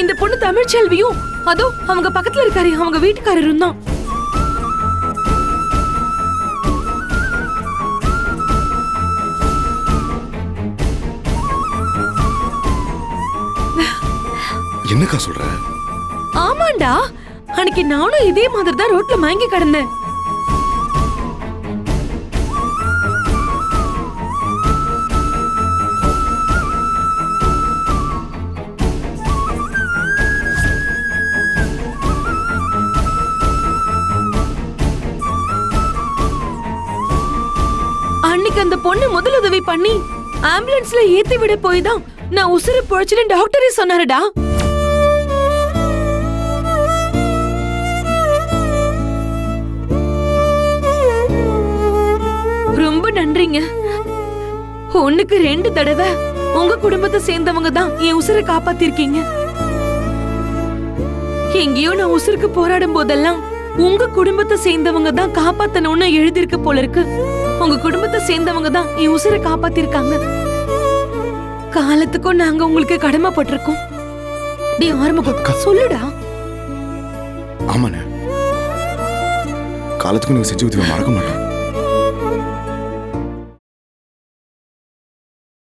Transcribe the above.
இந்த பொண்ணு தமிழ்ச்செல்வியும் அதோ அவங்க பக்கத்துல இருக்காரு அவங்க வீட்டுக்காரரும் தான் என்னக்கா சொல்ற? ஆமாண்டா அன்னைக்கு நானும் இதே மாதிரி தான் ரோட்ல மயங்கி கிடந்தேன். எனக்கு அந்த பொண்ணு முதலுதவி பண்ணி ஆம்புலன்ஸ்ல ஏத்தி விட போய் தான் நான் உசுறு பொழைச்சுன்னு டாக்டரே சொன்னாருடா. ரொம்ப நன்றிங்க. ஒண்ணுக்கு ரெண்டு தடவை உங்க குடும்பத்தை சேர்ந்தவங்க தான் என் உசுரை காப்பாத்திருக்கீங்க. எங்கேயோ நான் உசுருக்கு போராடும் போதெல்லாம் உங்க குடும்பத்தை சேர்ந்தவங்க தான் காப்பாத்தணும்னு எழுதியிருக்கு போல இருக்கு. உங்க குடும்பத்தை சேர்ந்தவங்க தான் என் உசுரை காப்பாத்திருக்காங்க. காலத்துக்கும் நாங்க உங்களுக்கு கடமைப்பட்டிருக்கோம். டே ஆரம்பம் சொல்லுடா. ஆமாண்ணே. காலத்துக்கும் நீங்க செஞ்சு உதவி மறக்க மாட்டோம்.